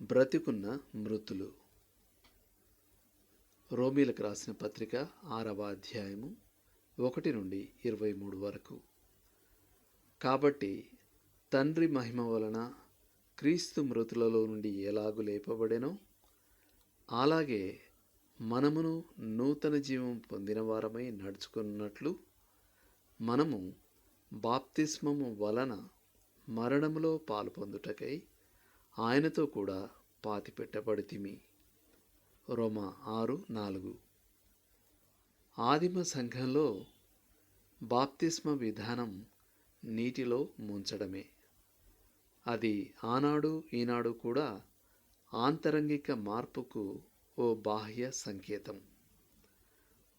బ్రతికున్న మృతులు. రోమీలకు రాసిన పత్రిక ఆరవ అధ్యాయము ఒకటి నుండి ఇరవై మూడు వరకు. కాబట్టి తండ్రి మహిమ వలన క్రీస్తు మృతులలో నుండి ఎలాగు లేపబడెనో అలాగే మనమును నూతన జీవం పొందిన వారమై నడుచుకున్నట్లు మనము బాప్తిస్మము వలన మరణములో పాలు పొందుటకై ఆయనతో కూడా పాతి పెట్టబడితిమి రోమ ఆరు నాలుగు. ఆదిమ సంఘంలో బాప్తిస్మ విధానం నీటిలో ముంచడమే. అది ఆనాడు ఈనాడు కూడా ఆంతరంగిక మార్పుకు ఓ బాహ్య సంకేతం.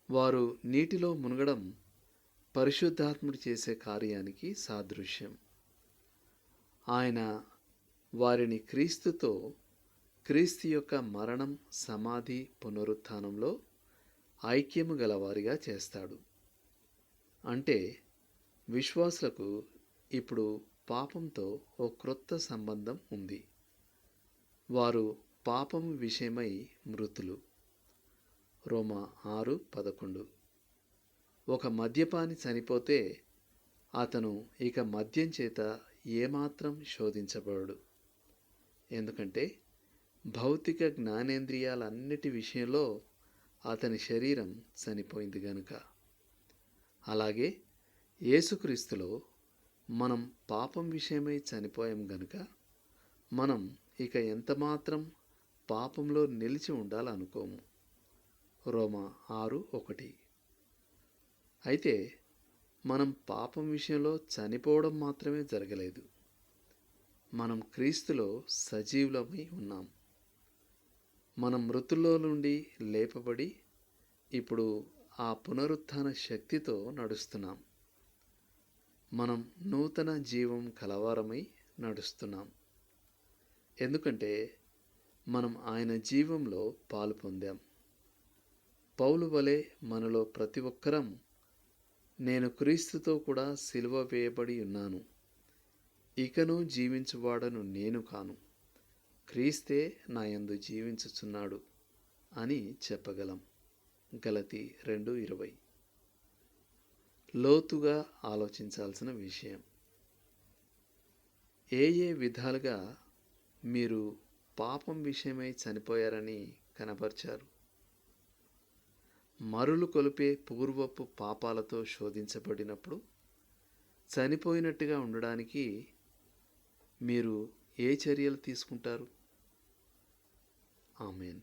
వారు నీటిలో మునగడం పరిశుద్ధాత్ముడు చేసే కార్యానికి సాదృశ్యం. ఆయన వారిని క్రీస్తుతో క్రీస్తు యొక్క మరణం సమాధి పునరుత్థానంలో ఐక్యము గలవారిగా చేస్తాడు. అంటే విశ్వాసులకు ఇప్పుడు పాపంతో ఓ క్రొత్త సంబంధం ఉంది. వారు పాపం విషయమై మృతులు. రోమ ఆరు పదకొండు. ఒక మద్యపాని చనిపోతే అతను ఇక మద్యం చేత ఏమాత్రం శోధించబడు ఎందుకంటే భౌతిక జ్ఞానేంద్రియాలన్నిటి విషయంలో అతని శరీరం చనిపోయింది గనుక. అలాగే యేసుక్రీస్తులో మనం పాపం విషయమై చనిపోయాం గనుక మనం ఇక ఎంతమాత్రం పాపంలో నిలిచి ఉండాలనుకోము. రోమా ఆరు ఒకటి. అయితే మనం పాపం విషయంలో చనిపోవడం మాత్రమే జరగలేదు. మనం క్రీస్తులో సజీవులమై ఉన్నాం. మనం మృతుల్లో నుండి లేపబడి ఇప్పుడు ఆ పునరుత్థాన శక్తితో నడుస్తున్నాం. మనం నూతన జీవం కలవారమై నడుస్తున్నాం. ఎందుకంటే మనం ఆయన జీవంలో పాలు పొందాం. పౌలు వలె మనలో ప్రతి ఒక్కరం నేను క్రీస్తుతో కూడా సిలువ వేయబడి ఉన్నాను. ఇకను జీవించువాడను నేను కాను. క్రీస్తే నా యందు జీవించుచున్నాడు అని చెప్పగలం. గలతి రెండు ఇరవై. లోతుగా ఆలోచించాల్సిన విషయం. ఏ ఏ విధాలుగా మీరు పాపం విషయమై చనిపోయారని కనపరిచారు? మరులు కొలిపే పూర్వపు పాపాలతో శోధించబడినప్పుడు చనిపోయినట్టుగా ఉండడానికి మీరు ఏ చర్యలు తీసుకుంటారు? ఆమెన్.